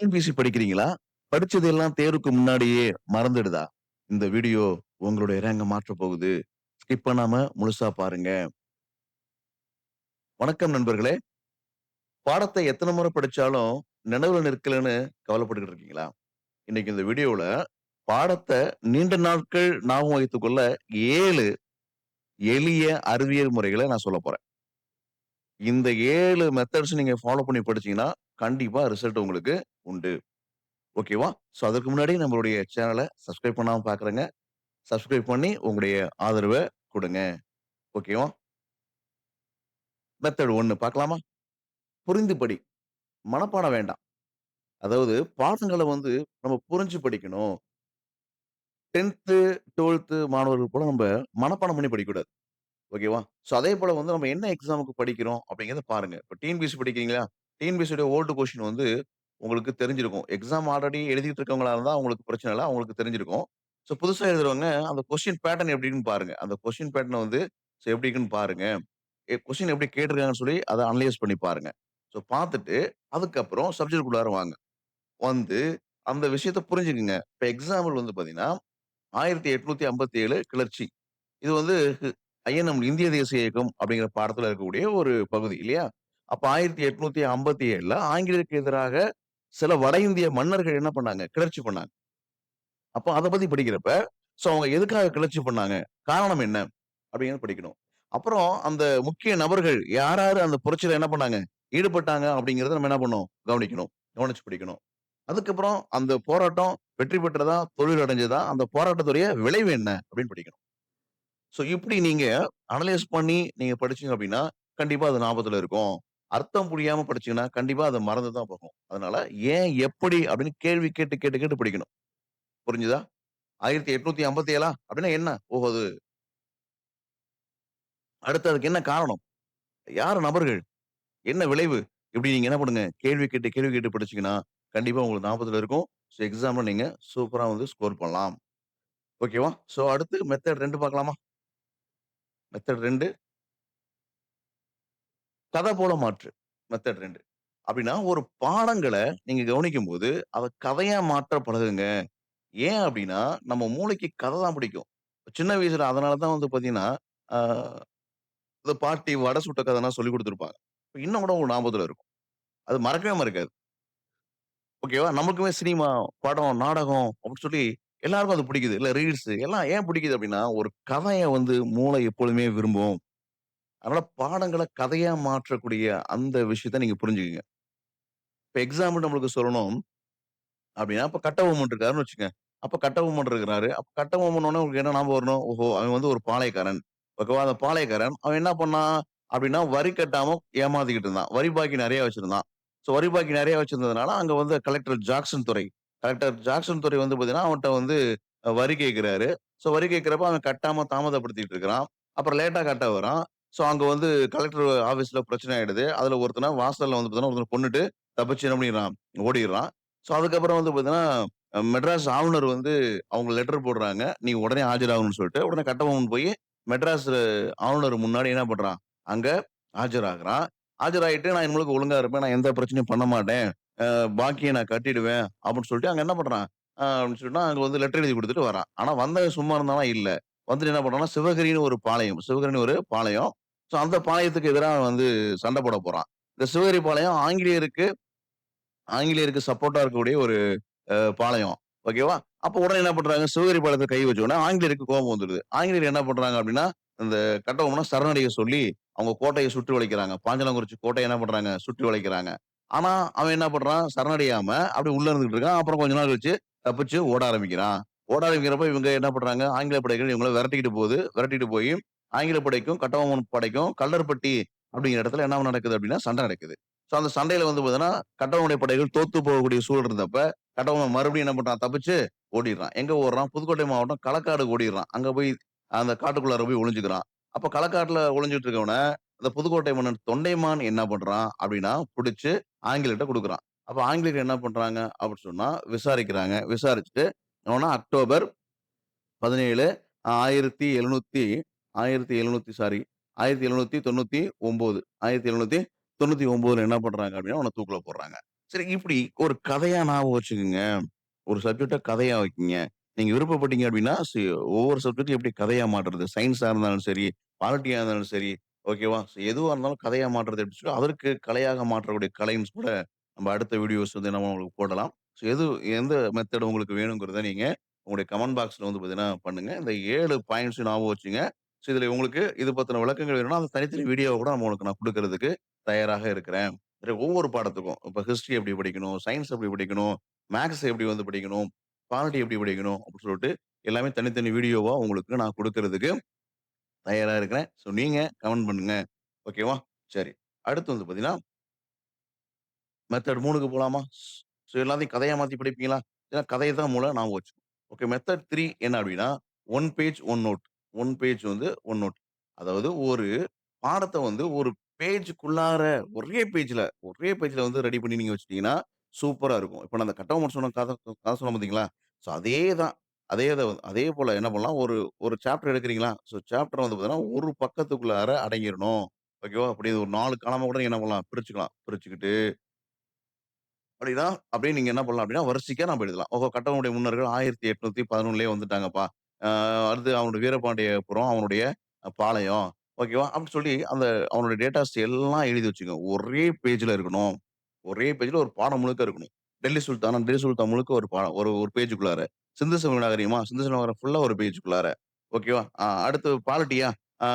TNPSC படிக்கிறீங்களா? படிச்சது எல்லாம் தேர்வுக்கு முன்னாடியே மறந்துடுதா? இந்த வீடியோ உங்களுடைய ரேங்க மாற்ற போகுது. ஸ்கிப் பண்ணாம முழுசா பாருங்க. வணக்கம் நண்பர்களே. பாடத்தை எத்தனை முறை படிச்சாலும் நினைவுல நிற்கலன்னு கவலைப்பட்டுக்கிட்டு இருக்கீங்களா? இன்னைக்கு இந்த வீடியோல பாடத்த நீண்ட நாட்கள் ஞாபகம் வைத்துக் கொள்ள ஏழு எளிய அறிவியல் முறைகள நான் சொல்ல போறேன். இந்த ஏழு மெத்தட்ஸ் நீங்க ஃபாலோ பண்ணி படிச்சீங்கன்னா, கண்டிப்பா ரிசல்ட் உங்களுக்கு உண்டு. ஓகேவா? சோ அதற்கு முன்னாடி நம்மளுடைய சேனல சப்ஸ்கிரைப் பண்ணாம பார்க்குறவங்க, சப்ஸ்கிரைப் பண்ணி உங்களுடைய ஆதரவ குடுங்க. ஓகேவா? மெத்தட் 1 பார்க்கலாமா? புரிந்து படி. மனப்பாடம் வேண்டாம். அதாவது பாடங்கள வந்து நம்ம புரிஞ்சு படிக்கணும். 10த், 12த் மாணவர்கள் போல நம்ம மனப்பாடம் பண்ணி படிக்கக்கூடாது. ஓகேவா? சோ அதே போல வந்து நம்ம என்ன எக்ஸாமுக்கு படிக்கிறோம் அப்படிங்கிறத பாருங்க. இப்ப டிஎன்பிஎஸ்சி படிக்கிறீங்களா? டிஎன்பிஎஸ்சியோட ஓல்டு கொஷின் வந்து உங்களுக்கு தெரிஞ்சிருக்கும். எக்ஸாம் ஆல்ரெடி எழுதிட்டு இருக்கவங்களா இருந்தா அவங்களுக்கு பிரச்சனை இல்ல. அவங்களுக்கு தெரிஞ்சிருக்கும். ஸோ புதுசா எழுதுறவங்க அந்த கொஸ்டின் பேட்டர்ன் எப்படி இருக்குன்னு பாருங்க. அந்த கொஸ்டின் பேட்டர்ன் வந்து ஸோ எப்படி இருக்குன்னு பாருங்க. எ கொஸ்டின் எப்படி கேட்டிருக்காங்கன்னு சொல்லி அத அனலைஸ் பண்ணி பாருங்க. ஸோ பார்த்துட்டு அதுக்கப்புறம் சப்ஜெக்ட் குள்ளார வாங்க. வந்து அந்த விஷயத்த புரிஞ்சுக்குங்க. இப்ப எக்ஸாம்பிள் வந்து பார்த்தீங்கன்னா, 1857 கிளர்ச்சி. இது வந்து ஐஎன்எம் இந்திய தேசிய இயக்கம் அப்படிங்கிற பாடத்துல இருக்கக்கூடிய ஒரு பகுதி இல்லையா? அப்ப 1857ல ஆங்கிலேயருக்கு எதிராக சில வட இந்திய மன்னர்கள் என்ன பண்ணாங்க? கிளர்ச்சி பண்ணாங்க. அப்ப அதை பத்தி படிக்கிறப்ப, சோ அவங்க எதுக்காக கிளர்ச்சி பண்ணாங்க? காரணம் என்ன? அப்படிங்கிறத படிக்கணும். அப்புறம் அந்த முக்கிய நபர்கள் யார் யாரு அந்த புரட்சியில என்ன பண்ணாங்க? ஈடுபட்டாங்க அப்படிங்கிறத நம்ம என்ன பண்ணணும்? கவனிக்கணும். கவனிச்சு படிக்கணும். அதுக்கப்புறம் அந்த போராட்டம் வெற்றி பெற்றதா? தொழில் அடைஞ்சதா? அந்த போராட்டத்துடைய விளைவு என்ன? அப்படின்னு படிக்கணும். சோ இப்படி நீங்க அனலைஸ் பண்ணி நீங்க படிச்சீங்க அப்படின்னா, கண்டிப்பா அது ஞாபகத்துல இருக்கும். அர்த்தம் புரியாம படிச்சீங்கன்னா, கண்டிப்பா அதை மறந்து தான் போகும். அதனால ஏன், எப்படி அப்படின்னு கேள்வி கேட்டு, கேட்டு, கேட்டு படிக்கணும். புரிஞ்சுதா? 1857ஆ? அப்படின்னா என்ன? ஓஹோ! அது அடுத்து அதுக்கு என்ன காரணம்? யார் நபர்கள்? என்ன விளைவு? இப்படி நீங்க என்ன பண்ணுங்க? கேள்வி கேட்டு, கேள்வி கேட்டு படிச்சீங்கன்னா, கண்டிப்பா உங்களுக்கு ஞாபகத்துல இருக்கும். ஸோ எக்ஸாம்ல நீங்க சூப்பரா வந்து ஸ்கோர் பண்ணலாம். ஓகேவா? ஸோ அடுத்து மெத்தட் ரெண்டு பார்க்கலாமா? மெத்தட் ரெண்டு கதை போல மாற்று. மெத்தட் ரெண்டு அப்படின்னா ஒரு பாடங்களை நீங்க கவனிக்கும் போது அதை கதையா மாற்ற பழகுங்க. ஏன் அப்படின்னா, நம்ம மூளைக்கு கதை தான் பிடிக்கும். சின்ன வயசுல அதனால தான் வந்து பாத்தீங்கன்னா ஆஹ் இந்த பாட்டி வடை சுட்ட கதைலாம் சொல்லிக் குடுத்துருப்பாங்க. இன்னும் கூட உங்க ஞாபகத்துல இருக்கும். அது மறக்கவே மறக்காது. ஓகேவா? நமக்குமே சினிமா, படம், நாடகம் அப்படின்னு சொல்லி எல்லாருக்கும் அது பிடிக்குது. இல்ல ரீல்ஸ் எல்லாம் ஏன் பிடிக்குது அப்படின்னா, ஒரு கதையை வந்து மூளை எப்பொழுதுமே விரும்பும். அதனால பாடங்களை கதையா மாற்றக்கூடிய அந்த விஷயத்த நீங்க புரிஞ்சுக்கங்க. இப்ப எக்ஸாம்பிள் நம்மளுக்கு சொல்லணும் அப்படின்னா, இப்ப கட்டபொம்மன் இருக்காருன்னு வச்சுக்கங்க. அப்ப கட்டபொம்மன் இருக்கிறாரு. அப்ப கட்டபொம்மன்னோனே உங்களுக்கு என்ன ஞாபகம் வரணும்? ஓஹோ! அவன் வந்து ஒரு பாளையக்காரன். ஓகேவா? அந்த பாளையக்காரன் அவன் என்ன பண்ணான்? அப்படின்னா வரி கட்டாம ஏமாத்திக்கிட்டு இருந்தான். வரி பாக்கி நெறைய வச்சிருந்தான். ஸோ வரி பாக்கி நெறைய வச்சிருந்ததுனால, அங்க வந்து கலெக்டர் ஜாக்சன் துரை. கலெக்டர் ஜாக்சன் துரை வந்து பார்த்தீங்கன்னா, அவன்ட்ட வந்து வரி கேட்கிறாரு. சோ வரி கேட்கிறப்ப அவன் கட்டாம தாமதப்படுத்திட்டு இருக்கிறான். அப்புறம் லேட்டா கட்ட வரான். ஸோ அங்கே வந்து கலெக்டர் ஆஃபீஸில் பிரச்சனை ஆகிடுது அதில் ஒருத்தனை வாசலில் வந்து பார்த்தீங்கன்னா, ஒருத்தனை கொன்னுட்டு தப்பிச்சு என்ன பண்ணிடுறான்? ஓடிடுறான். ஸோ அதுக்கப்புறம் வந்து பார்த்தீங்கன்னா, மெட்ராஸ் ஆளுநர் வந்து அவங்க லெட்டர் போடுறாங்க. நீ உடனே ஆஜராகணும்னு சொல்லிட்டு, உடனே கட்டபொம்மன் போய் மெட்ராஸ் ஆளுநர் முன்னாடி என்ன பண்ணுறான் அங்கே ஆஜராகிறான் ஆஜராகிட்டு நான் இவங்களுக்கு ஒழுங்காக இருப்பேன். நான் எந்த பிரச்சனையும் பண்ண மாட்டேன். பாக்கியை நான் கட்டிடுவேன். அப்படின்னு சொல்லிட்டு அங்கே என்ன பண்ணுறான் அப்படின்னு சொல்லிட்டு அங்கே வந்து லெட்டர் எழுதி கொடுத்துட்டு வரான். ஆனால் வந்தவன் சும்மா இருந்தானா? இல்லை வந்துட்டு என்ன பண்ணுறான்னா சிவகிரின்னு ஒரு பாளையம். சிவகிரின்னு ஒரு பாளையம். ஸோ அந்த பாளையத்துக்கு எதிராக அவன் வந்து சண்டை போட போறான். இந்த சிவகிரி பாளையம் ஆங்கிலேயருக்கு ஆங்கிலேயருக்கு சப்போர்ட்டா இருக்கக்கூடிய ஒரு பாளையம். ஓகேவா? அப்போ உடனே என்ன பண்றாங்க? சிவகிரி பாளையத்தை கை வச்ச உடனே ஆங்கிலேயருக்கு கோபம் வந்துடுது ஆங்கிலேயர் என்ன பண்றாங்க அப்படின்னா, இந்த கட்டபொம்மன சரணடைய சொல்லி அவங்க கோட்டையை சுற்றி வளைக்கிறாங்க. பாஞ்சலங்குறிச்சி கோட்டையை என்ன பண்றாங்க? சுற்றி வளைக்கிறாங்க. ஆனா, அவன் என்ன பண்றான்? சரணடையாம அப்படி உள்ள இருந்துகிட்டு இருக்கான். அப்புறம் கொஞ்ச நாள் கழிச்சு தப்பிச்சு ஓட ஆரம்பிக்கிறான். ஓட ஆரம்பிக்கிறப்ப இவங்க என்ன பண்றாங்க? ஆங்கில படைகள் இவங்கள விரட்டிக்கிட்டு போகுது. விரட்டிட்டு போய் ஆங்கில படைக்கும், கட்டபொம்மன் படைக்கும் கல்லர்பட்டி அப்படிங்கிற இடத்துல என்ன நடக்குது அப்படின்னா, சண்டை நடக்குது. ஸோ அந்த சண்டையில வந்து பார்த்தீங்கன்னா, கட்டபொம்முடைய படைகள் தோத்து போகக்கூடிய சூழல் இருந்தப்ப, கட்டபொம்மன் மறுபடியும் என்ன பண்றான்? தப்பிச்சு ஓடிடுறான். எங்க ஓடுறான்? புதுக்கோட்டை மாவட்டம் களக்காடு ஓடிடுறான். அங்க போய் அந்த காட்டுக்குள்ளார போய் ஒளிஞ்சுக்கிறான். அப்ப களக்காட்டுல ஒளிஞ்சுட்டு இருக்கவன, அந்த புதுக்கோட்டை மன்னன் தொண்டைமான் என்ன பண்றான்? அப்படின்னா, பிடிச்சு ஆங்கிலேயர்ட்ட கொடுக்குறான் அப்ப ஆங்கிலேயர் என்ன பண்றாங்க? அப்படின்னு சொன்னா விசாரிக்கிறாங்க. விசாரிச்சுட்டு அவனா அக்டோபர் 17 1700 1700 சாரி 1799 1799ல என்ன பண்ணுறாங்க அப்படின்னா, அவனை தூக்கில் போடுறாங்க. சரி இப்படி ஒரு கதையாக ஞாபகம் வச்சுக்கோங்க ஒரு சப்ஜெக்டை கதையாக வைக்கிங்க நீங்கள் விருப்பப்பட்டீங்க அப்படின்னா, ஒவ்வொரு சப்ஜெக்ட்டும் எப்படி கதையாக மாற்றுறது? சயின்ஸாக இருந்தாலும் சரி, பாலிட்டியாக இருந்தாலும் சரி, ஓகேவா? ஸோ இருந்தாலும் கதையாக மாற்றுறது எப்படி சொல்லி, அதற்கு கலையாக மாற்றக்கூடிய கலைன்னு கூட நம்ம அடுத்த வீடியோஸ் வந்து நம்ம உங்களுக்கு போடலாம். ஸோ எது எந்த மெத்தட் உங்களுக்கு வேணுங்கிறத நீங்கள் உங்களுடைய கமெண்ட் பாக்ஸில் வந்து பார்த்தீங்கன்னா பண்ணுங்கள் இந்த ஏழு பாயிண்ட்ஸும் ஞாபகம் வச்சுங்க. ஸோ இதுல உங்களுக்கு இது பத்தின விளக்கங்கள் வேணும்னா, அந்த தனித்தனி வீடியோவ கூட நம்ம உங்களுக்கு நான் குடுக்குறதுக்கு தயாராக இருக்கிறேன். ஒவ்வொரு பாடத்துக்கும், இப்ப ஹிஸ்டரி எப்படி படிக்கணும்? சயன்ஸ் எப்படி படிக்கணும்? மேத்ஸ் எப்படி வந்து படிக்கணும்? பாலிட்டி எப்படி படிக்கணும்? அப்படின்னு சொல்லிட்டு எல்லாமே தனித்தனி வீடியோவா உங்களுக்கு நான் குடுக்குறதுக்கு தயாரா இருக்கிறேன். ஸோ நீங்க கமெண்ட் பண்ணுங்க. ஓகேவா? சரி. அடுத்து வந்து பார்த்தீங்கன்னா மெத்தட் 3க்கு போலாமா? ஸோ எல்லாத்தையும் கதையா மாத்தி படிப்பீங்களா? ஏன்னா கதை தான் மூல ஞாபகம் வச்சுக்கணும். ஓகே மெத்தட் 3 என்ன அப்படின்னா, 1 பேஜ் 1 நோட். ஒன் பேஜ் வந்து ஒன் நோட். அதாவது ஒரு பாடத்த வந்து ஒரு பேஜுக்குள்ளார ஒரே பேஜ்ல ஒரே பேஜ்ல வந்து ரெடி பண்ணி நீங்க வச்சுட்டீங்கன்னா, சூப்பரா இருக்கும். இப்ப நான் அந்த கட்டபொம்மன் சொன்ன கதை கதை சொன்னேன் பார்த்தீங்களா? ஸோ அதே தான். அதே தான் அதே போல என்ன பண்ணலாம், ஒரு ஒரு சாப்டர் எடுக்கிறீங்களா? ஸோ சாப்டர் வந்து பார்த்தீங்கன்னா, ஒரு பக்கத்துக்குள்ளார அடங்கிரணும். ஓகேவா? அப்படி ஒரு 4 காலமா கூட நீங்க என்ன பண்ணலாம், பிரிச்சுக்கலாம். பிரிச்சுக்கிட்டு அப்படின்னா, அப்படியே நீங்க என்ன பண்ணலாம் அப்படின்னா, வரிசைக்கா நம்ம எழுதலாம். ஓஹோ! ஆயிரத்தி முன்னோர்கள் 1811லயே வந்துட்டாங்கப்பா. ஆ அடுத்து அவனுடைய வீரபாண்டியபுரம், அவனுடைய பாளையம். ஓகேவா? அப்படின்னு சொல்லி அந்த அவனுடைய டேட்டாஸ் எல்லாம் எழுதி வச்சுக்கோங்க. ஒரே பேஜ்ல இருக்கணும். ஒரே பேஜ்ல ஒரு பாடம் முழுக்க இருக்கணும். டெல்லி சுல்தானா, டெல்லி சுல்தான் முழுக்க ஒரு பாடம். ஒரு ஒரு பேஜுக்குள்ளார. சிந்து சமவெளி சிந்து சமவெளி ஃபுல்லா ஒரு பேஜுக்குள்ளார. ஓகேவா? ஆ அடுத்து பாலிட்டியா, ஆ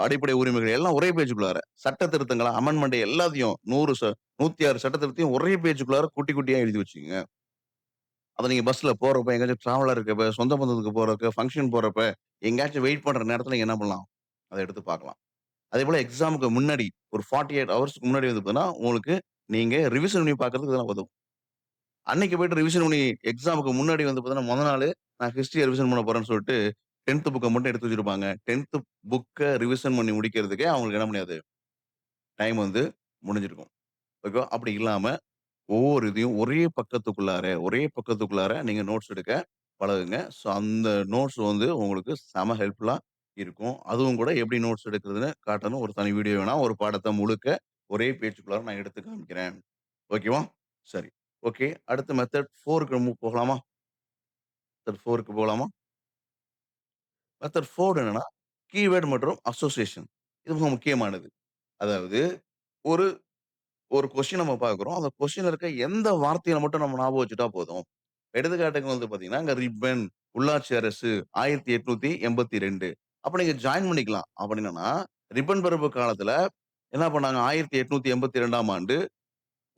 அடிப்படை உரிமைகள் எல்லாம் ஒரே பேஜுக்குள்ளார. சட்ட திருத்தங்களா, அமெண்ட்மெண்ட் எல்லாத்தையும் 100 ச 106 சட்ட திருத்தத்தையும் ஒரே பேஜுக்குள்ளார குட்டி குட்டியா எழுதி வச்சுக்கங்க. அதை நீங்க பஸ்ல போறப்ப, எங்கேயாச்சும் டிராவலா இருக்கப்ப, சொந்த பந்தத்துக்கு போறப்ப, ஃபங்ஷன் போறப்ப, எங்கேயாச்சும் வெயிட் பண்ற நேரத்துல நீங்க என்ன பண்ணலாம்? அத எடுத்து பார்க்கலாம். அதேபோல எக்ஸாமுக்கு முன்னாடி ஒரு 48 ஹவர்ஸ்க்கு முன்னாடி வந்து பார்த்தீங்கன்னா, உங்களுக்கு நீங்க ரிவிஷன் பண்ணி பார்க்கறதுக்கு இதெல்லாம் உதவும். அன்னைக்கு போயிட்டு ரிவிஷன் பண்ணி எக்ஸாமுக்கு முன்னாடி வந்து பார்த்தீங்கன்னா, மொத நாளு நான் ஹிஸ்டரிய ரிவிஷன் பண்ண போறேன்னு சொல்லிட்டு 10த் புக்க மட்டும் எடுத்து வச்சிருப்பாங்க. 10த் புக்க ரிவிஷன் பண்ணி முடிக்கிறதுக்கே அவங்களுக்கு என்ன முடியாது, டைம் வந்து முடிஞ்சிருக்கும். ஓகேவா? அப்படி இல்லாம ஒவ்வொரு இதையும் ஒரே பக்கத்துக்குள்ளார, ஒரே பக்கத்துக்குள்ளார நீங்க நோட்ஸ் எடுக்க பழகுங்க. ஸோ அந்த நோட்ஸ் வந்து உங்களுக்கு செம ஹெல்ப்ஃபுல்லா இருக்கும். அதுவும் கூட எப்படி நோட்ஸ் எடுக்கிறதுன்னு காட்டணும். ஒரு தனி வீடியோ வேணா, ஒரு பாடத்த முழுக்க ஒரே பேச்சுக்குள்ளார நான் எடுத்து காமிக்கிறேன். ஓகேவா? சரி. ஓகே. அடுத்த மெத்தட் 4க்கு மூவ் போகலாமா? மெத்தட் 4க்கு போகலாமா? மெத்தட் 4 என்னன்னா, கீவேர்ட் மற்றும் அசோசியேஷன். இது மிக முக்கியமானது. அதாவது ஒரு ஒரு கொஸ்டின் நம்ம பார்க்குறோம். அந்த கொஸ்டின்ல இருக்க எந்த வார்த்தையை மட்டும் நம்ம ஞாபகம் வச்சுட்டா போதும். எடுத்துக்காட்டுக்கு வந்து பார்த்தீங்கன்னா, அங்க ரிப்பன், உள்ளாட்சி அரசு 1882 அப்ப நீங்க ஜாயின் பண்ணிக்கலாம். அப்படின்னா என்னன்னா, ரிப்பன் பரப்பு காலத்துல என்ன பண்ணாங்க? 1882ஆம் ஆண்டு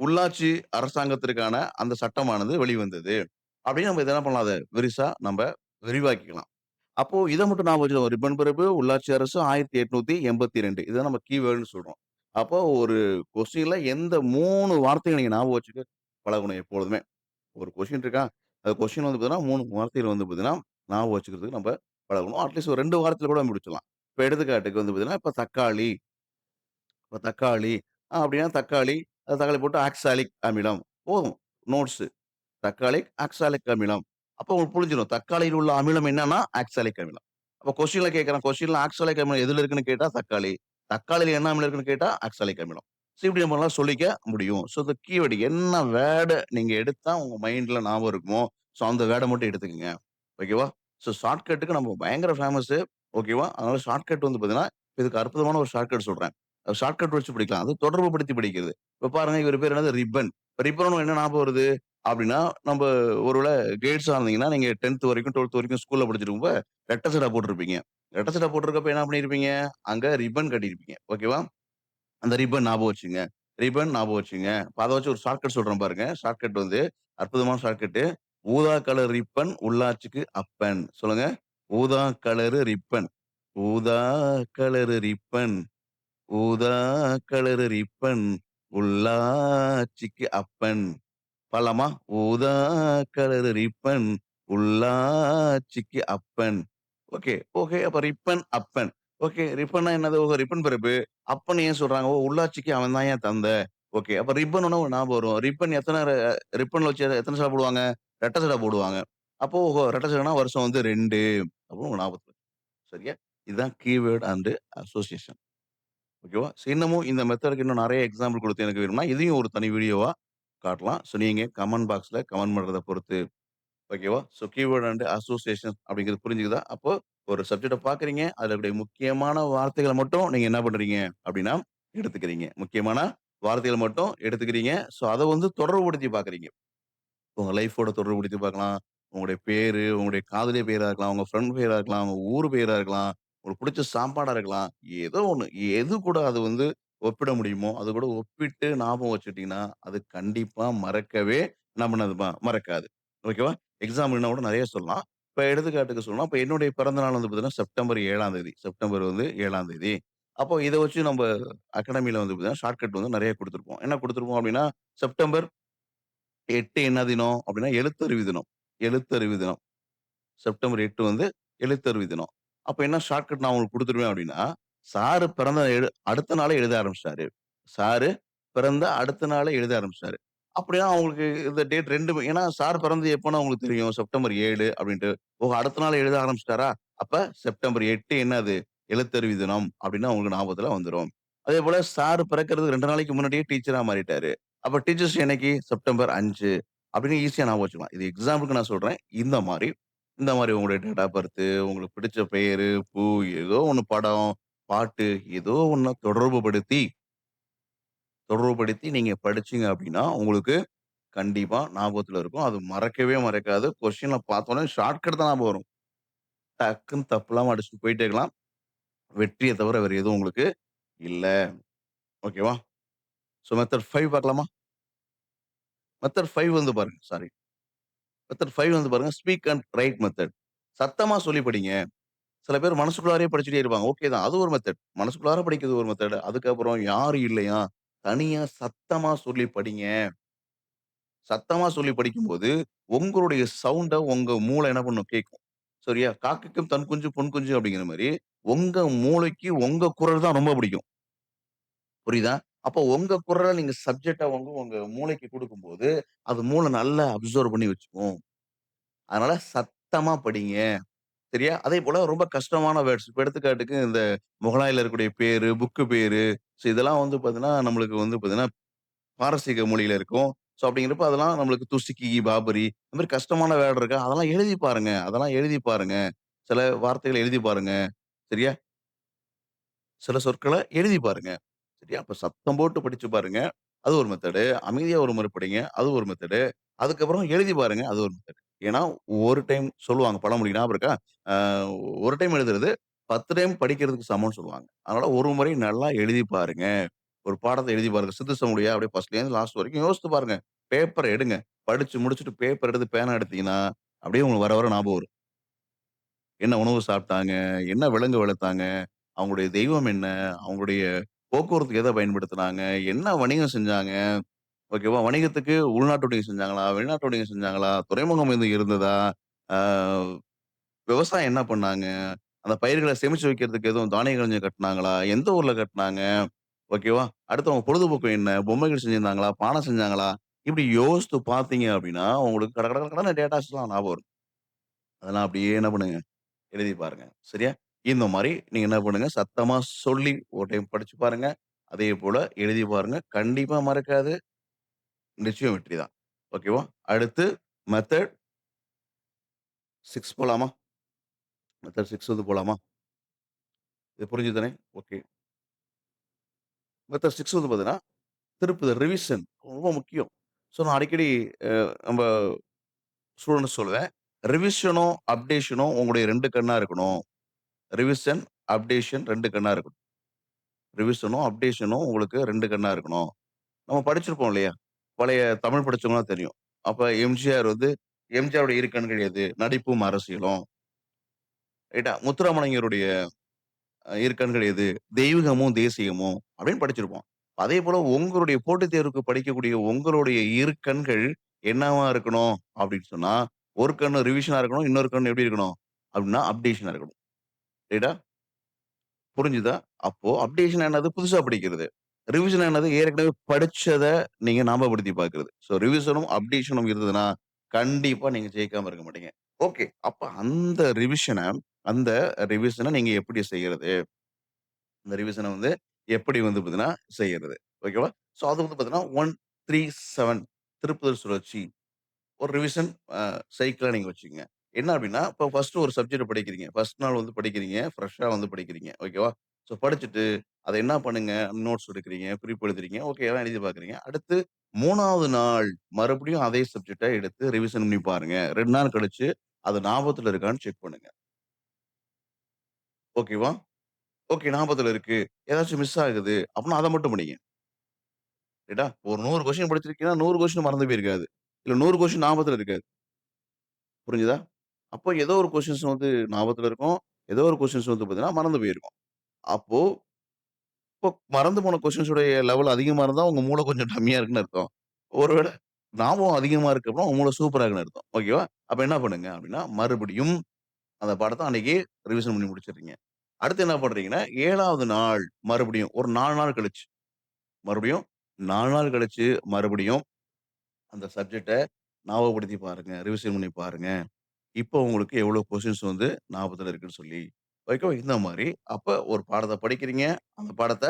உள்ளாட்சி அரசாங்கத்திற்கான அந்த சட்டமானது வெளிவந்தது. அப்படின்னு நம்ம இத என்ன பண்ணலாம்? அத விரிசா நம்ம விரிவாக்கிக்கலாம். அப்போ இத மட்டும் ஞாபகம் வச்சுக்கோங்க. ரிப்பன் பரப்பு, உள்ளாட்சி அரசு 1882 இத நம்ம கீவேர்டுன்னு சொல்றோம். அப்போ ஒரு கொஸ்டின்ல எந்த 3 வார்த்தைகள நீங்க ஞாபகம் வச்சுக்க பழகணும் எப்பொழுதுமே. ஒரு கொஸ்டின் இருக்கா? அந்த கொஸ்டின் வந்து பார்த்தீங்கன்னா, 3 வார்த்தைகள் வந்து பார்த்தீங்கன்னா, ஞாபகம் வச்சுக்கிறதுக்கு நம்ம பழகணும். அட்லீஸ்ட் ஒரு 2 வாரத்துல கூட முடிச்சிடலாம். இப்ப எடுத்துக்காட்டுக்கு வந்து பார்த்தீங்கன்னா, இப்ப தக்காளி இப்ப தக்காளி அ அப்படின்னா தக்காளி, அது தக்காளி போட்டு ஆக்சாலிக் அமிலம். போதும். நோட்ஸு. தக்காளிக் ஆக்சாலிக் அமிலம். அப்போ உங்களுக்கு புரிஞ்சிரும். தக்காளியில் உள்ள அமிலம் என்னன்னா, ஆக்சாலிக் அமிலம். அப்ப கொஸ்டின்ல கேட்கிறான். கொஸ்டின்ல ஆக்சாலிக் அமிலம் எதுல இருக்குன்னு கேட்டா தக்காளி. தக்காளியில் என்ன அமிலம் இருக்குன்னு கேட்டால் ஆக்சாலிக் அமிலம். ஸோ இப்படி நம்மளால சொல்லிக்க முடியும். ஸோ இந்த கீவேர்டு என்ன வேர்டு நீங்கள் எடுத்தால் உங்கள் மைண்டில் ஞாபகம் இருக்குமோ, ஸோ அந்த வேர்டை மட்டும் எடுத்துக்கோங்க ஓகேவா? ஸோ ஷார்ட்கட்டுக்கு நம்ம பயங்கர ஃபேமஸு. ஓகேவா? அதனால ஷார்ட்கட் வந்து பார்த்தீங்கன்னா, இதுக்கு அற்புதமான ஒரு ஷார்ட்கட் சொல்கிறேன் ஷார்ட்கட் வச்சு படிக்கலாம். அது தொடர்பு படுத்தி படிக்கிறது. இப்போ பாருங்க இவரு பேர் என்னது ரிப்பன். ரிப்பன் என்ன ஞாபகம் வருது? அப்படின்னா, நம்ம ஒருவேளை கேட்ஸாக இருந்தீங்கன்னா, நீங்கள் டென்த்து வரைக்கும், 12த் வரைக்கும் ஸ்கூலில் படிச்சிருக்கப்ப ரெட்டசடாக போட்டிருப்பீங்க. ரெட்டை சட்டை போட்டிருக்கப்ப என்ன பண்ணியிருப்பீங்க? அங்க ரிப்பன் கட்டியிருப்பீங்க. ஓகேவா? அந்த ரிப்பன் ஞாபகம் வச்சுங்க. ரிப்பன் ஞாபகம் வச்சுங்க. இப்ப அத வச்சு ஒரு ஷார்ட்கட் சொல்றேன் பாருங்க. ஷார்ட்கட் வந்து அற்புதமான ஷார்ட்கட்டு. ஊதா கலர் ரிப்பன் உள்ளாட்சிக்கு அப்பன். சொல்லுங்க. ஊதா கலரு ரிப்பன். ஊதா கலரு ரிப்பன். ஊதா கலரு ரிப்பன். உள்ளாட்சிக்கு அப்பன். பாடலாமா? ஊதா கலரு ரிப்பன். உள்ளாட்சிக்கு அப்பன். Okay, okay. அப்ப ரிப்பன், அப்பன். ஓகே. ரிப்பன்னா என்னது? ஓகே ரிப்பன் பிறப்பு அப்பன் ஏன் சொல்றாங்க? ஓ உள்ளாட்சிக்கு அவன் தான் ஏன் தந்த. ஓகே. அப்ப ரிப்பன்னா ஒரு ஞாபகம் வரும். ரிப்பன் எத்தனை ரிப்பன்ல வச்சு எத்தனை சடை போடுவாங்க? ரெட்டை சடை போடுவாங்க. அப்போ ஓஹோ! ரெட்டை சடைனா வருஷம் வந்து ரெண்டு அப்படின்னு ஞாபகத்துல சரியா? இதுதான் கீவேர்டு அண்டு அசோசியேஷன். ஓகேவா? இன்னமும் இந்த மெத்தடுக்கு இன்னும் நிறைய எக்ஸாம்பிள் கொடுத்து எனக்கு வேணும்னா, இதையும் ஒரு தனி வீடியோவா காட்டலாம். ஸோ நீங்க கமெண்ட் பாக்ஸ்ல கமெண்ட் பண்றத பொறுத்து. ஓகேவா? ஸோ கீவேர்ட் அண்ட் அசோசியேஷன் அப்படிங்கிறது புரிஞ்சுக்குதா? அப்போ ஒரு சப்ஜெக்ட்ட பார்க்குறீங்க. அதனுடைய முக்கியமான வார்த்தைகள மட்டும் நீங்க என்ன பண்றீங்க அப்படின்னா, எடுத்துக்கிறீங்க. முக்கியமான வார்த்தைகள மட்டும் எடுத்துக்கிறீங்க. ஸோ அத வந்து தொடர்புபடுத்தி பார்க்குறீங்க. உங்க லைஃப்போட தொடர்புபடுத்தி பார்க்கலாம். உங்களுடைய பேரு, உங்களுடைய காதலி பேரா இருக்கலாம், உங்க ஃப்ரெண்ட் பேரா இருக்கலாம், உங்க ஊர் பேரா இருக்கலாம், உங்களுக்கு புடிச்ச சாப்பாடா இருக்கலாம். ஏதோ ஒண்ணு. எது கூட அது வந்து ஒப்பிட முடியுமோ, அது கூட ஒப்பிட்டு ஞாபகம் வச்சுக்கிட்டீங்கன்னா, அது கண்டிப்பா மறக்கவே என்ன பண்ணாதுமா மறக்காது. ஓகேவா? எக்ஸாம்பிள்னா கூட நெறைய சொல்லலாம். இப்ப எடுத்துக்காட்டுக்கு சொல்லலாம். இப்ப என்னுடைய பிறந்த நாள் வந்து பார்த்தீங்கன்னா, செப்டம்பர் 7ஆம் தேதி. செப்டம்பர் வந்து 7ஆம் தேதி. அப்போ இத வச்சு நம்ம அகாடமில வந்து பார்த்தீங்கன்னா, ஷார்ட்கட் வந்து நெறைய கொடுத்துருப்போம் என்ன குடுத்திருப்போம் அப்படின்னா, செப்டம்பர் 8 என்ன தினம்? அப்படின்னா எழுத்தறிவு தினம். எழுத்தறிவு தினம். செப்டம்பர் 8 வந்து எழுத்தறிவு தினம். அப்ப என்ன ஷார்ட்கட் நான் உங்களுக்கு குடுத்துருவேன் அப்படின்னா, சாரு பிறந்த எழு அடுத்த நாளே எழுத ஆரம்பிச்சுட்டாரு. சாரு பிறந்த அடுத்த நாளே எழுத ஆரம்பிச்சுட்டாரு. அப்படின்னா அவங்களுக்கு இந்த டேட் 2மே ஏன்னா சார் பிறந்தது எப்போன்னு அவங்களுக்கு தெரியும். செப்டம்பர் 7 அப்படின்ட்டு. ஓ! அடுத்த நாள் எழுத ஆரம்பிச்சுட்டாரா? அப்ப செப்டம்பர் 8 என்னது? எழுத்தறிவு தினம் அப்படின்னு அவங்களுக்கு ஞாபகத்துல வந்துரும். அதேபோல சார் பிறக்கறதுக்கு 2 நாளைக்கு முன்னாடியே டீச்சரா மாறிட்டாரு. அப்ப டீச்சர்ஸ் டே என்னைக்கு? செப்டம்பர் 5 அப்படின்னு ஈஸியா ஞாபகம் வச்சுக்கலாம். இது எக்ஸாம்பிள்க்கு நான் சொல்றேன். இந்த மாரி இந்த மாரி உங்களுடைய டேட் ஆஃப் பர்த்து, உங்களுக்கு பிடிச்ச பெயரு, பூ ஏதோ ஒண்ணு படம், பாட்டு ஏதோ ஒண்ண தொடர்புபடுத்தி தொடர்புபடுத்தி நீங்க படிச்சீங்க அப்படின்னா, உங்களுக்கு கண்டிப்பா ஞாபகத்துல இருக்கும். அது மறக்கவே மறக்காது. கொஸ்டின பார்த்தோனே ஷார்ட்கட் தான் ஞாபகம் வரும். டக்குன்னு தப்பு அடிச்சுட்டு போயிட்டே இருக்கலாம். வெற்றிய தவிர வேற எதுவும் உங்களுக்கு இல்ல. ஓகேவா? ஸோ மெத்தட் 5 பார்க்கலாமா? மெத்தட் 5 வந்து பாருங்க. சாரி. மெத்தட் 5 வந்து பாருங்க. Speak and write method. சத்தமா சொல்லி படிங்க. சில பேர் மனசுக்குள்ளாரயே படிச்சுட்டே இருப்பாங்க. ஓகே தான். அது ஒரு மெத்தட். மனசுக்குள்ளார படிக்கிறது ஒரு மெத்தட். அதுக்கப்புறம் யாரும் இல்லையா, தனியா சத்தமா சொல்லி படிங்க. சத்தமா சொல்லி படிக்கும்போது, உங்களுடைய சவுண்ட உங்க மூளை என்ன பண்ணும்? கேட்கும். சரியா? "காக்கைக்கும் தன் குஞ்சு, பொன் குஞ்சு" அப்படிங்கிற மாரி, உங்க மூளைக்கு உங்க குரல் தான் ரொம்ப பிடிக்கும். புரியுதா? அப்போ உங்க குரல நீங்க சப்ஜெக்ட்டா வந்து உங்க மூளைக்கு குடுக்கும்போது, அது மூளை நல்லா அப்சர்வ் பண்ணி வச்சுக்கும். அதனால சத்தமா படிங்க. சரியா? அதே போல ரொம்ப கஷ்டமான வேர்ட்ஸ் இப்ப எடுத்துக்காட்டுக்கு இந்த முகலாயில இருக்கக்கூடிய பேரு, புக்கு பேரு, ஸோ இதெல்லாம் வந்து பார்த்தீங்கன்னா, நம்மளுக்கு வந்து பார்த்தீங்கன்னா, பாரசீக மொழியில இருக்கும். ஸோ அப்படிங்கிறப்ப அதெல்லாம் நம்மளுக்கு துஸ்டிகி, பாபரி இந்த மாரி கஷ்டமான வேர்ட் இருக்கா, அதெல்லாம் எழுதி பாருங்க. அதெல்லாம் எழுதி பாருங்க. சில வார்த்தைகள எழுதி பாருங்க. சரியா? சில சொற்கள எழுதி பாருங்க. சரியா? அப்ப சத்தம் போட்டு படிச்சு பாருங்க. அது ஒரு மெத்தடு. அமைதியா ஒரு முறை படிங்க. அது ஒரு மெத்தடு. அதுக்கப்புறம் எழுதி பாருங்க. அது ஒரு மெத்தடு. ஏன்னா, ஒரு டைம் சொல்லுவாங்க பழமொழி ஞாபகம் இருக்கா? அ ஒரு டைம் எழுதுறது 10 டைம் படிக்கிறதுக்கு சமம்னு சொல்லுவாங்க. அதனால ஒரு முறை நல்லா எழுதி பாருங்க. ஒரு பாடத்த எழுதி பாருங்க. சித்து சமூலியா அப்படியே ஃபர்ஸ்ட்லேருந்து லாஸ்ட் வரைக்கும் யோசித்து பாருங்க. பேப்பர எடுங்க. படிச்சு முடிச்சுட்டு பேப்பர் எடுத்து பேனா எடுத்தீங்கன்னா, அப்படியே உங்களுக்கு வர வர ஞாபகம் வரும். என்ன உணவு சாப்பிட்டாங்க? என்ன விலங்கு வளர்த்தாங்க? அவங்களுடைய தெய்வம் என்ன? அவங்களுடைய போக்குவரத்துக்கு எத பயன்படுத்துனாங்க? என்ன வணிகம் செஞ்சாங்க? ஓகேவா? வணிகத்துக்கு உள்நாட்டு வணிகம் செஞ்சாங்களா? வெளிநாட்டு வணிகம் செஞ்சாங்களா? துறைமுகம் எதுவும் இருந்ததா? ஆ விவசாயம் என்ன பண்ணாங்க? அந்த பயிர்கள சேமிச்சு வைக்கிறதுக்கு எதுவும் தானிய களஞ்சியம் கட்டுனாங்களா? எந்த ஊர்ல கட்டுனாங்க? ஓகேவா? அடுத்து அவங்க பொழுதுபோக்கு என்ன? பொம்மைகள் செஞ்சிருந்தாங்களா? பானை செஞ்சாங்களா? இப்படி யோசித்து பார்த்தீங்க அப்படின்னா, உங்களுக்கு கட கட கடன்னு டேட்டாஸ்லாம் ஞாபகம் வரும். அதெல்லாம் அப்படியே என்ன பண்ணுங்க, எழுதி பாருங்க. சரியா? இந்த மாரி நீங்க என்ன பண்ணுங்க, சத்தமா சொல்லி ஒரு டைம் படிச்சு பாருங்க. அதேபோல எழுதி பாருங்க. கண்டிப்பா மறக்காது. நிச்சயம் வெற்றி தான். ஓகேவா? அடுத்து மெத்தட் 6 போலாமா? மெத்தட் 6 வந்து போலாமா? இது புரிஞ்சுது தானே? ஓகே. மெத்தட் 6 வந்து பார்த்தீங்கன்னா, திருப்புதல் ரிவிஷன் ரொம்ப முக்கியம். ஸோ நான் அடிக்கடி அ ஸ்டூடெண்ட்ஸ் ஸ்டூடண்ட்ஸ் சொல்லுவேன். ரிவிஷனும், அப்டேஷனும் உங்களுடைய 2 கண்ணா இருக்கணும். ரிவிஷன், அப்டேஷன் 2 கண்ணா இருக்கணும். ரிவிஷனும், அப்டேஷனும் உங்களுக்கு 2 கண்ணா இருக்கணும். நம்ம படிச்சிருப்போம் இல்லையா? பழைய தமிழ் படிச்சவங்களா தெரியும். அப்ப எம்ஜிஆர் வந்து எம்ஜிஆருடைய இரு கண்கள் எது? நடிப்பும், அரசியலும். ரைட்டா? முத்துராமலிங்கருடைய அ இரு கண்கள் எது? தெய்வீகமும், தேசியமும் அப்படின்னு படிச்சிருப்போம். அதேபோல உங்களுடைய போட்டித் தேர்வுக்கு படிக்கக்கூடிய உங்களுடைய இரு கண்கள் என்னவா இருக்கணும் அப்படின்னு சொன்னா, ஒரு கண்ணு ரிவிஷனா இருக்கணும். இன்னொரு கண்ணு எப்படி இருக்கணும்? அப்படின்னா அப்டேஷனா இருக்கணும். ரைட்டா? புரிஞ்சுதா? அப்போ அப்டேஷன் என்னது? புதுசா படிக்கிறது. ரிவிஷன் என்னது? ஏற்கனவே படிச்சத நீங்க ஞாபகப்படுத்தி பார்க்கிறது. ஸோ ரிவிஷனும், அப்டேஷனும் இருந்ததுன்னா, கண்டிப்பா நீங்க ஜெயிக்காம இருக்க மாட்டீங்க. ஓகே. அப்ப அந்த ரிவிஷன அந்த ரிவிஷன நீங்க எப்படி செய்யறது? அந்த ரிவிஷன வந்து எப்படி வந்து பார்த்தீங்கன்னா செய்யறது? ஓகேவா? ஸோ அது வந்து பார்த்தீங்கன்னா 1, 3, 7 திருப்புதல் சுழற்சி, ஒரு ரிவிஷன் அ சைக்கிளா நீங்க வச்சுக்கங்க. என்ன அப்படின்னா இப்போ ஃபர்ஸ்ட்டு ஒரு சப்ஜெக்ட் படிக்கிறீங்க. ஃபர்ஸ்ட் நாள் வந்து படிக்கிறீங்க. ஃப்ரெஷ்ஷா வந்து படிக்கிறீங்க. ஓகேவா? ஸோ படிச்சுட்டு, அத என்ன பண்ணுங்க, நோட்ஸ் எடுக்குறீங்க, குறிப்பு எழுதுறீங்க. ஓகே எல்லாம் எழுதி பார்க்குறீங்க. அடுத்து 3வது நாள் மறுபடியும் அதே சப்ஜெக்ட்ட எடுத்து ரிவிஷன் பண்ணி பாருங்க. 2 நாள் கழிச்சு, அது ஞாபகத்துல இருக்கான்னு செக் பண்ணுங்க. ஓகேவா? ஓகே ஞாபகத்துல இருக்கு. ஏதாச்சும் மிஸ் ஆகுது அப்டின்னா அத மட்டும் படிங்க. ரைட்டா? ஒரு 100 கொஸ்டின் படிச்சிருக்கீங்கன்னா, 100 கொஸ்டின் மறந்து போயிருக்காது. இல்ல 100 கொஸ்டின் ஞாபகத்துல இருக்காது. புரிஞ்சுதா? அப்போ ஏதோ ஒரு கொஸ்டின்ஸ் வந்து ஞாபகத்துல இருக்கும். ஏதோ ஒரு கொஸ்டின்ஸ் வந்து பார்த்தீங்கன்னா, மறந்து போயிருக்கும். அப்போ இப்போ மறந்து போன கொஸ்டின்ஸ் உடைய லெவல் அதிகமா இருந்தா, உங்க மூளை கொஞ்சம் டம்மியா இருக்குன்னு அர்த்தம். ஒருவேள ஞாபகம் அதிகமா இருக்கப்போ அப்டின்னா, உங்க மூளை சூப்பரா இருக்குன்னு அர்த்தம். ஓகேவா? அப்ப என்ன பண்ணுங்க அப்டின்னா, மறுபடியும் அந்த பாடத்த அன்னைக்கே ரிவிஷன் பண்ணி முடிச்சுடுறீங்க. அடுத்து என்ன பண்றீங்கன்னா, 7வது நாள் மறுபடியும் ஒரு 4 நாள் கழிச்சு, மறுபடியும் 4 நாள் கழிச்சு மறுபடியும் அந்த சப்ஜெக்ட்ட ஞாபகப்படுத்தி பாருங்க. ரிவிஷன் பண்ணி பாருங்க. இப்போ உங்களுக்கு எவ்வளோ கொஸ்டின்ஸ் வந்து ஞாபகத்துல இருக்குன்னு சொல்லி. ஓகேவா? இந்த மாரி அப்ப ஒரு பாடத்த படிக்கிறீங்க. அந்த பாடத்த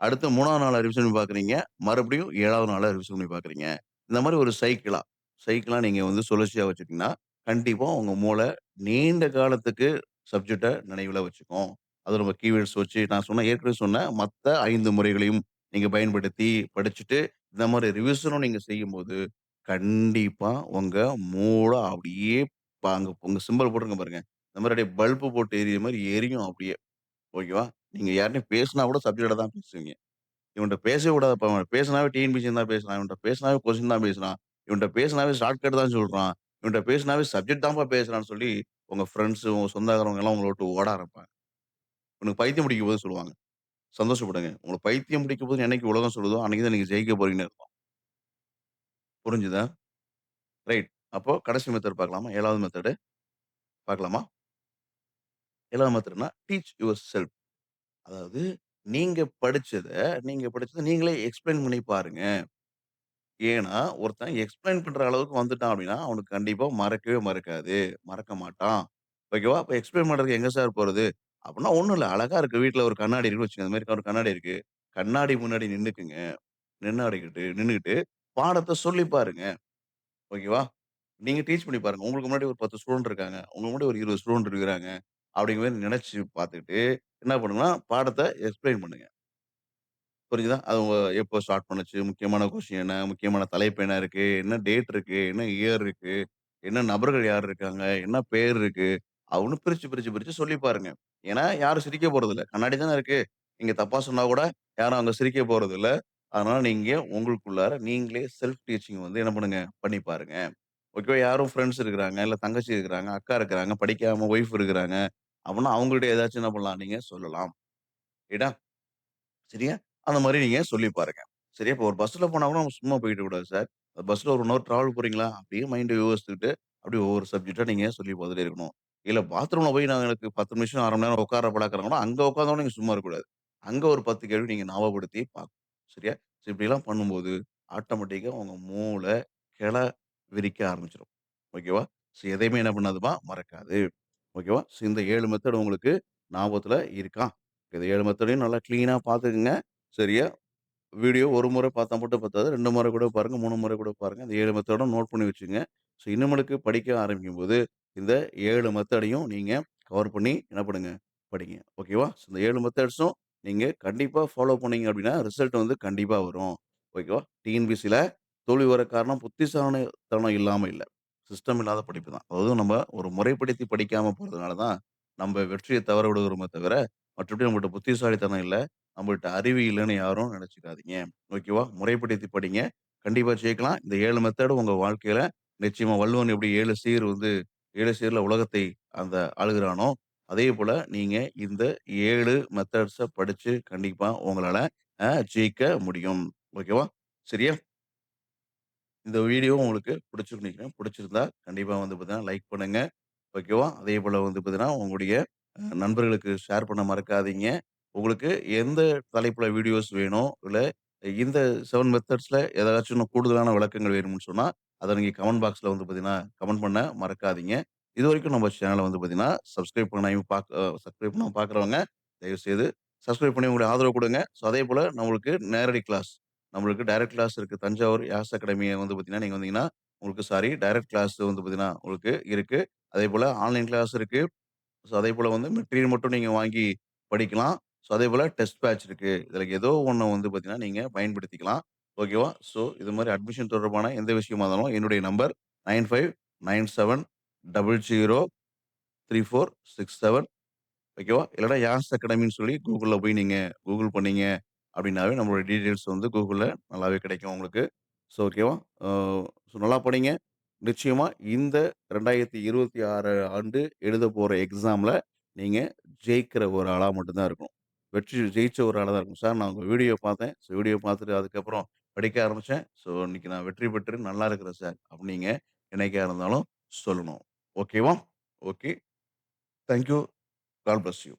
அடுத்து 3வது நாளா ரிவிஷன் பண்ணி பார்க்குறீங்க. மறுபடியும் 7வது நாளா ரிவிஷன் பண்ணி பார்க்குறீங்க. இந்த மாரி ஒரு சைக்கிளா, சைக்கிளா நீங்க வந்து சுழற்சியா வச்சுட்டீங்கன்னா, கண்டிப்பா உங்க மூளை நீண்ட காலத்துக்கு சப்ஜெக்ட்ட நினைவுல வச்சுக்கும். அது நம்ம கீவேர்ட்ஸ் வச்சு நான் சொன்ன ஏற்கனவே சொன்ன மத்த 5 முறைகளையும் நீங்க பயன்படுத்தி படிச்சுட்டு, இந்த மாரி ரிவிஷனும் நீங்க செய்யும்போது, கண்டிப்பா உங்க மூளை அப்படியே ப அங்க உங்க சிம்பல் போட்டிருக்கேன் பாருங்க. இந்த மாதிரி அப்படியே பல்பு போட்டு எரியிற மாரி எரியும் அப்படியே. ஓகேவா? நீங்க யார்ட்டயும் பேசினா கூட சப்ஜெக்ட்ட தான் பேசுவீங்க. இவன்ட்ட பேசவே கூடாதுப்பா. இவன் பேசினாவே டிஎன்பிசின்னு தான் பேசுறான். இவன்ட்ட பேசினாவே கொஸ்டின் தான் பேசுறான். இவன்ட்ட பேசினாவே ஷார்ட்கட் தான் சொல்றான். இவன்ட்ட பேசினாவே சப்ஜெக்ட் தான்ப்பா பேசுறான்னு சொல்லி, உங்க ஃப்ரெண்ட்ஸ், உங்க சொந்தக்காரவங்க எல்லாம் உங்கள விட்டு ஓட ஆரம்பிப்பாங்க. உனக்கு பைத்தியம் பிடிக்க போது சொல்லுவாங்க. சந்தோஷப்படுங்க. உங்களுக்கு பைத்தியம் பிடிக்க போது என்னைக்கு உலகம் சொல்லுதோ, அன்னைக்கு தான் நீங்க ஜெயிக்க போறீங்கன்னு அர்த்தம். புரிஞ்சுதா? ரைட். அப்போ கடைசி மெத்தட் பார்க்கலாமா? 7வது மெத்தடு பார்க்கலாமா? எல்லாம் மாத்திரம்னா டீச் யுவர் செல்ஃப். அதாவது நீங்க படிச்சத நீங்க படிச்சத நீங்களே எக்ஸ்ப்ளைன் பண்ணி பாருங்க. ஏன்னா, ஒருத்தன் எக்ஸ்ப்ளைன் பண்ற அளவுக்கு வந்துட்டான் அப்டின்னா, அவனுக்கு கண்டிப்பா மறக்கவே மறக்காது. மறக்க மாட்டான். ஓகேவா? அப்ப எக்ஸ்ப்ளைன் பண்றதுக்கு எங்க சார் போறது? அப்டின்னா ஒண்ணும் இல்ல. அழகா இருக்கு. வீட்ல ஒரு கண்ணாடி இருக்குன்னு வச்சுக்கோங்க. அந்த மாரி ஒரு கண்ணாடி இருக்கு. கண்ணாடி முன்னாடி நின்னுக்குங்க. நின்னாடிக்கிட்டு நின்னுகிட்டு பாடத்த சொல்லி பாருங்க. ஓகேவா? நீங்க டீச் பண்ணி பாருங்க. உங்களுக்கு முன்னாடி ஒரு 10 ஸ்டூடண்ட் இருக்காங்க. உங்களுக்கு முன்னாடி ஒரு 20 ஸ்டூடண்ட் இருக்கிறாங்க. அப்படிங்கிற மாரி நினச்சி பார்த்துக்கிட்டு என்ன பண்ணுங்கன்னா, பாடத்த எக்ஸ்ப்ளைன் பண்ணுங்க. புரியுதா? அது உங்க எப்போ ஸ்டார்ட் பண்ணுச்சு? முக்கியமான கொஸ்டின் என்ன? முக்கியமான தலைப்பு என்ன இருக்கு? என்ன டேட் இருக்கு? என்ன இயர் இருக்கு? என்ன நபர்கள் யார் இருக்காங்க? என்ன பேர் இருக்கு? அவனு பிரிச்சு, பிரிச்சு, பிரிச்சு சொல்லி பாருங்க. ஏன்னா, யாரும் சிரிக்க போறதில்ல. கண்ணாடி தானே இருக்கு. நீங்க தப்பா சொன்னா கூட யாரும் அங்க சிரிக்க போறதில்ல. அதனால நீங்க உங்களுக்குள்ளார நீங்களே செல்ஃப் டீச்சிங் வந்து என்ன பண்ணுங்க? பண்ணி பாருங்க. ஓகேவா? யாரும் ஃப்ரெண்ட்ஸ் இருக்கிறாங்க, இல்ல தங்கச்சி இருக்கிறாங்க, அக்கா இருக்கிறாங்க, படிக்காம ஒய்ஃப் இருக்கிறாங்க. அப்படின்னா அவங்கள்ட்ட ஏதாச்சும் என்ன பண்ணலாம்? நீங்க சொல்லலாம். ரைட்டா? சரியா? அந்த மாரி நீங்க சொல்லி பாருங்க. சரியா? இப்போ ஒரு பஸ்ல போனா கூட நம்ம சும்மா போயிட கூடாது சார். பஸ்ல ஒரு 1 ஹவர் டிராவல் போறீங்களா? அப்படியே மைண்ட யோசிச்சுக்கிட்டு, அப்படியே ஒவ்வொரு சப்ஜெக்ட்டா நீங்க சொல்லி பார்த்துட்டே இருக்கணும். இல்ல பாத்ரூம்ல போய் நான் எனக்கு 10 நிமிஷம், 1/2 மணி நேரம் உட்கார பழக்கறாங்கன்னா, அங்க உட்கார்ந்தோனே நீங்க சும்மா இருக்கக்கூடாது. அங்க ஒரு 10 கேள்வி நீங்க ஞாபகப்படுத்தி பார்க்கணும். சரியா? ஸோ இப்படிலாம் பண்ணும்போது, ஆட்டோமேட்டிக்கா உங்க மூளை கிள விரிக்க ஆரம்பிச்சுரும். ஓகேவா? ஸோ எதையுமே என்ன பண்ணாதும்மா, மறக்காது. ஓகேவா? ஸோ இந்த 7 மெத்தட் உங்களுக்கு ஞாபகத்துல இருக்கா? இந்த 7 மெத்தடையும் நல்லா க்ளீனாக பார்த்துக்குங்க சரியா? வீடியோ ஒரு முறை பார்த்தா மட்டும் பத்தாது. 2 முறை கூட பாருங்க, 3 முறை கூட பாருங்க. இந்த 7 மெத்தடும் நோட் பண்ணி வச்சுக்கங்க. ஸோ இனிமேலுக்கு படிக்க ஆரம்பிக்கும்போது, இந்த 7 மெத்தடையும் நீங்க கவர் பண்ணி என்ன பண்ணுங்க? படிங்க. ஓகேவா? ஸோ இந்த 7 மெத்தட்ஸும் நீங்க கண்டிப்பா ஃபாலோ பண்ணீங்க அப்டின்னா, ரிசல்ட் வந்து கண்டிப்பா வரும். ஓகேவா? டிஎன்பிசில தோல்வி வர காரணம் புத்திசாலித்தனம் இல்லாம இல்ல. சிஸ்டம் இல்லாத படிப்பு தான். அதாவது நம்ம ஒரு முறைப்படுத்தி படிக்காம போறதுனால தான், நம்ம வெற்றிய தவற விடுகிறோமே தவிர, மற்றபடி நம்மள்ட்ட புத்திசாலித்தனம் இல்ல. நம்மள்ட்ட அறிவு இல்லன்னு யாரும் நெனச்சுக்காதீங்க. ஓகேவா? முறைப்படுத்தி படிங்க. கண்டிப்பா ஜெயிக்கலாம். இந்த 7 மெத்தேடும் உங்க வாழ்க்கையில நிச்சயமா வள்ளுவன் எப்படி 7 சீர் வந்து 7 சீர்ல உலகத்தை அந்த ஆளுகிறானோ, அதேபோல நீங்க இந்த 7 மெத்தட்ஸ படிச்சு கண்டிப்பா உங்களால அ ஜெயிக்க முடியும். ஓகேவா? சரியா? இந்த வீடியோ உங்களுக்கு பிடிச்சிருக்கும்னு பிடிச்சிருந்தா கண்டிப்பா வந்து பார்த்தீங்கன்னா, லைக் பண்ணுங்க. ஓகேவா? அதேபோல வந்து பார்த்தீங்கன்னா, உங்களுடைய அ நண்பர்களுக்கு ஷேர் பண்ண மறக்காதீங்க. உங்களுக்கு எந்த தலைப்புல வீடியோஸ் வேணும், இல்ல இந்த 7 மெத்தட்ஸ்ல ஏதாச்சும் இன்னும் கூடுதலான விளக்கங்கள் வேணும்னு சொன்னா, அத நீங்க கமெண்ட் பாக்ஸ்ல வந்து பார்த்தீங்கன்னா, கமெண்ட் பண்ண மறக்காதீங்க. இதுவரைக்கும் நம்ம சேனல வந்து பார்த்தீங்கன்னா, சப்ஸ்கிரைப் பண்ணாம பாக் அ சப்ஸ்கிரைப் பண்ணாம பார்க்குறவங்க, தயவுசெய்து சப்ஸ்கிரைப் பண்ணி உங்களுடைய ஆதரவு குடுங்க. ஸோ அதேபோல நம்மளுக்கு நேரடி கிளாஸ் நம்மளுக்கு டைரக்ட் கிளாஸ் இருக்கு. தஞ்சாவூர் யாஸ் அகாடமி வந்து பார்த்தீங்கன்னா, நீங்க வந்தீங்கன்னா, உங்களுக்கு சாரி டைரக்ட் கிளாஸ் வந்து பார்த்தீங்கன்னா, உங்களுக்கு இருக்கு. அதேபோல ஆன்லைன் கிளாஸ் இருக்கு. ஸோ அதேபோல வந்து மெட்டீரியல் மட்டும் நீங்க வாங்கி படிக்கலாம். ஸோ அதேபோல டெஸ்ட் பேட்ச் இருக்கு. இதில் ஏதோ ஒண்ணு வந்து பார்த்தீங்கன்னா, நீங்க பயன்படுத்திக்கலாம். ஓகேவா? ஸோ இது மாரி அட்மிஷன் தொடர்பான எந்த விஷயமா இருந்தாலும் என்னுடைய நம்பர் 9597003467 ஓகேவா? இல்லன்னா யாஸ் அகாடமின்னு சொல்லி Googleல போய் நீங்க கூகுள் பண்ணீங்க அப்படின்னாவே நம்மளுடைய டீட்டெயில்ஸ் வந்து கூகுளில் நல்லாவே கிடைக்கும் உங்களுக்கு. ஸோ ஓகேவா? அ ஸோ நல்லா படிங்க. நிச்சயமா இந்த 2026 ஆண்டு எழுதப் போகிற எக்ஸாம்ல நீங்க ஜெயிக்கிற ஒரு ஆளா மட்டும் தான் இருக்கணும். வெற்றி ஜெயிச்ச ஒரு ஆளா தான் இருக்கணும். சார் நான் உங்க வீடியோ பார்த்தேன். ஸோ வீடியோ பார்த்துட்டு அதுக்கப்புறம் படிக்க ஆரம்பிச்சேன். ஸோ இன்னைக்கு நான் வெற்றி பெற்று நல்லா இருக்கிறேன் சார். அப்படின்னு நீங்க என்னைக்கா இருந்தாலும் சொல்லணும். ஓகேவா? Okay. Thank you. God bless you.